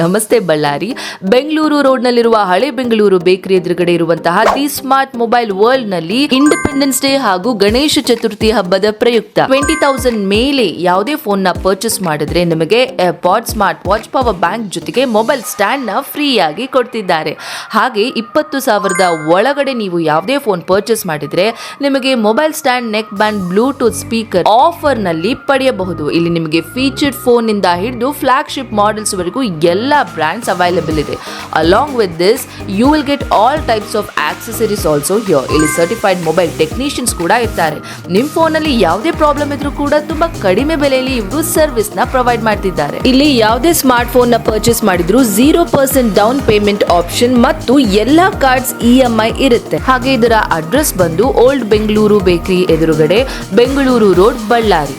ನಮಸ್ತೆ ಬಳ್ಳಾರಿ. ಬೆಂಗಳೂರು ರೋಡ್ ನಲ್ಲಿರುವ ಹಳೆ ಬೆಂಗಳೂರು ಬೇಕರಿ ಎದುರುಗಡೆ ಇರುವಂತಹ ದಿ ಸ್ಮಾರ್ಟ್ ಮೊಬೈಲ್ ವರ್ಲ್ಡ್ನಲ್ಲಿ ಇಂಡಿಪೆಂಡೆನ್ಸ್ ಡೇ ಹಾಗೂ ಗಣೇಶ ಚತುರ್ಥಿ ಹಬ್ಬದ ಪ್ರಯುಕ್ತ. ಟ್ವೆಂಟಿ ತೌಸಂಡ್ ಮೇಲೆ ಯಾವುದೇ ಫೋನ್ನ ಪರ್ಚೇಸ್ ಮಾಡಿದ್ರೆ ನಿಮಗೆ pod smart watch power bank ಜೊತೆಗೆ ಮೊಬೈಲ್ ಸ್ಟ್ಯಾಂಡ್ನ ಫ್ರೀ ಆಗಿ ಕೊಡ್ತಿದ್ದಾರೆ. ಹಾಗೆ ಇಪ್ಪತ್ತು ಸಾವಿರದ ಒಳಗಡೆ ನೀವು ಯಾವುದೇ ಫೋನ್ ಪರ್ಚೇಸ್ ಮಾಡಿದ್ರೆ ನಿಮಗೆ mobile stand neck band Bluetooth speaker ಆಫರ್ನಲ್ಲಿ ಪಡೆಯಬಹುದು. ಇಲ್ಲಿ ನಿಮಗೆ ಫೀಚರ್ಡ್ ಫೋನ್ ಇಂದ ಹಿಡಿದು ಫ್ಲಾಗ್ಶಿಪ್ ಮಾಡೆಲ್ಸ್ ವರೆಗೂ ಎಲ್ಲ ಬ್ರಾಂಡ್ಸ್ ಅವೈಲೇಬಲ್ ಇದೆ. Along with this you will get all types of accessories also here ಇಲ್ಲಿ ಸರ್ಟಿಫೈಡ್ ಮೊಬೈಲ್ ಟೆಕ್ನಿಷಿಯನ್ಸ್ ಕೂಡ ಇರ್ತಾರೆ. ನಿಮ್ಮ ಫೋನಲ್ಲಿ ಯಾವುದೇ ಪ್ರಾಬ್ಲಮ್ ಇದ್ರೂ ಕೂಡ ತುಂಬಾ ಕಡಿಮೆ ಬೆಲೆಯಲ್ಲಿ ಇವರು ಸರ್ವಿಸ್ನ ಪ್ರೊವೈಡ್ ಮಾಡ್ತಿದ್ದಾರೆ. ಇಲ್ಲಿ ಯಾವುದೇ ಸ್ಮಾರ್ಟ್ ಫೋನ್ನ ಪರ್ಚೇಸ್ ಮಾಡಿದ್ರು zero percent down payment option ಮತ್ತು ಎಲ್ಲಾ ಕಾರ್ಡ್ಸ್ ಇ ಎಂ ಐ ಇರುತ್ತೆ. ಹಾಗೆ ಇದರ ಅಡ್ರೆಸ್ ಬಂದು ಓಲ್ಡ್ ಬೆಂಗಳೂರು ಬೇಕರಿ ಎದುರುಗಡೆ ಬೆಂಗಳೂರು ರೋಡ್ ಬಳ್ಳಾರಿ